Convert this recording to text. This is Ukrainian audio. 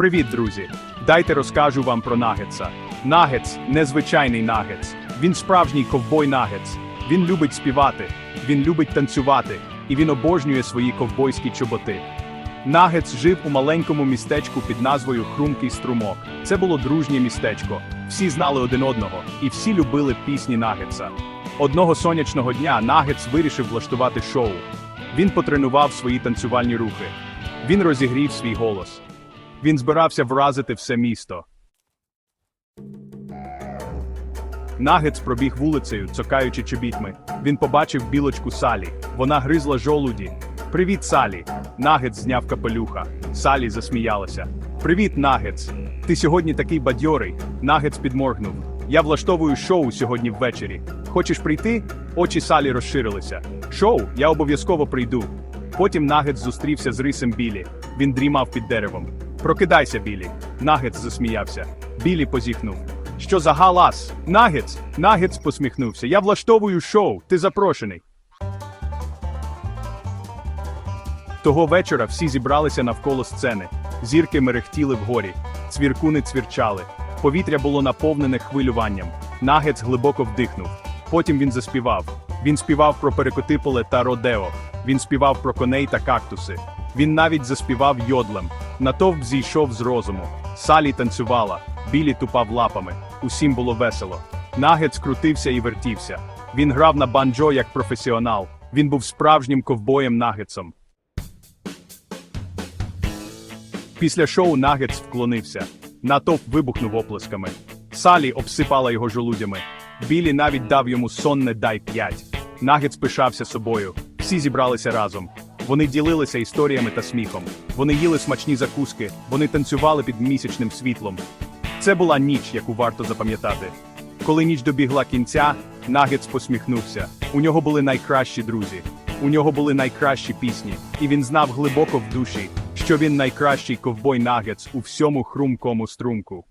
Привіт, друзі! Дайте розкажу вам про Нагетса. Нагетс незвичайний нагетс. Він справжній ковбой нагетс. Він любить співати, він любить танцювати, і він обожнює свої ковбойські чоботи. Нагетс жив у маленькому містечку під назвою Хрумкий Струмок. Це було дружнє містечко. Всі знали один одного, і всі любили пісні Нагетса. Одного сонячного дня Нагетс вирішив влаштувати шоу. Він потренував свої танцювальні рухи. Він розігрів свій голос. Він збирався вразити все місто. Нагетс пробіг вулицею, цокаючи чобітьми. Він побачив білочку Салі. Вона гризла жолуді. Привіт, Салі. Нагетс зняв капелюха. Салі засміялася. Привіт, Нагетс. Ти сьогодні такий бадьорий. Нагетс підморгнув. Я влаштовую шоу сьогодні ввечері. Хочеш прийти? Очі Салі розширилися. Шоу, я обов'язково прийду. Потім Нагетс зустрівся з рисем Білі. Він дрімав під деревом. Прокидайся, Білі. Нагетс засміявся. Білі позіхнув. Що за галас? Нагетс! Нагетс посміхнувся. Я влаштовую шоу, ти запрошений. Того вечора всі зібралися навколо сцени. Зірки мерехтіли вгорі, цвіркуни цвірчали. Повітря було наповнене хвилюванням. Нагетс глибоко вдихнув. Потім він заспівав. Він співав про перекотиполе та родео. Він співав про коней та кактуси. Він навіть заспівав йодлем. Натовп зійшов з розуму. Салі танцювала, білі тупав лапами. Усім було весело. Нагетс крутився і вертівся. Він грав на банджо як професіонал. Він був справжнім ковбоєм Нагетсом. Після шоу Нагетс вклонився. Натовп вибухнув оплесками. Салі обсипала його жолудями. Білі навіть дав йому сонне дай п'ять. Нагетс пишався собою. Всі зібралися разом. Вони ділилися історіями та сміхом. Вони їли смачні закуски, вони танцювали під місячним світлом. Це була ніч, яку варто запам'ятати. Коли ніч добігла кінця, Нагетс посміхнувся. У нього були найкращі друзі. У нього були найкращі пісні, і він знав глибоко в душі, що він найкращий ковбой Нагетс у всьому хрумкому струмку.